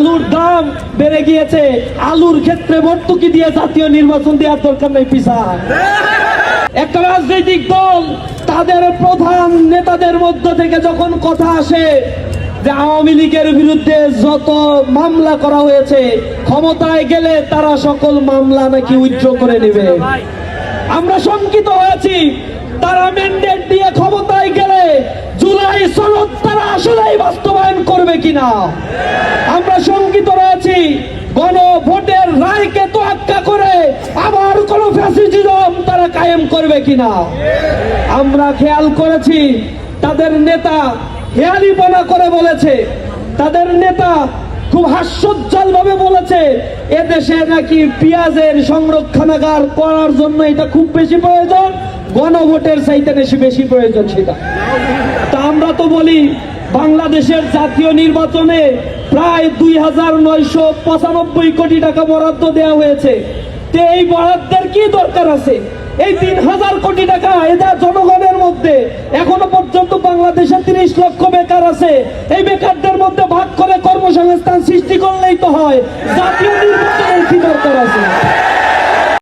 আলুর দাম বেড়ে গিয়েছে। আলুর ক্ষেত্রে ভর্তুকি দিয়ে জাতীয় নির্বাচন দেওয়ার দরকার নেই পিসায় একটা রাজনৈতিক দল তাদের প্রধান নেতাদের মধ্য থেকে যখন কথা আসে যে আওয়ামী লীগের বিরুদ্ধে যত মামলা করা হয়েছে, ক্ষমতায় গেলে তারা সকল মামলা নাকি উজ্জ্ব করে নেবে। আমরা শঙ্কিত হয়েছি, তারা ম্যান্ডেট দিয়ে ক্ষমতায় গেলে জুলাই সনদ তারা আসলেই বাস্তবায়ন করবে কিনা? আমরা রয়েছি রায়কে তোয়াক্কা করে আবার কোন তারা কায়েম করবে কিনা? আমরা খেয়াল করেছি, তাদের নেতা করে বলেছে, তাদের নেতা খুব হাস্যোজ্জ্বল ভাবে বলেছে, এদেশে নাকি পেঁয়াজের সংরক্ষণাগার করার জন্য এটা খুব বেশি প্রয়োজন, গণভোটের চাইতে বেশি বেশি প্রয়োজন সেটা। তা আমরা তো বলি, বাংলাদেশের জাতীয় নির্বাচনে প্রায় দুই হাজার নয়শো পঁচানব্বই কোটি টাকা বরাদ্দ দেওয়া হয়েছে। তো এই বরাদ্দের কি দরকার আছে? এই তিন হাজার কোটি টাকা এটা জনগণের মধ্যে এখনও পর্যন্ত বাংলাদেশে তিরিশ লক্ষ বেকার আছে। এই বেকারদের মধ্যে ভাগ করে কর্মসংস্থান সৃষ্টি করলেই তো হয়। জাতীয়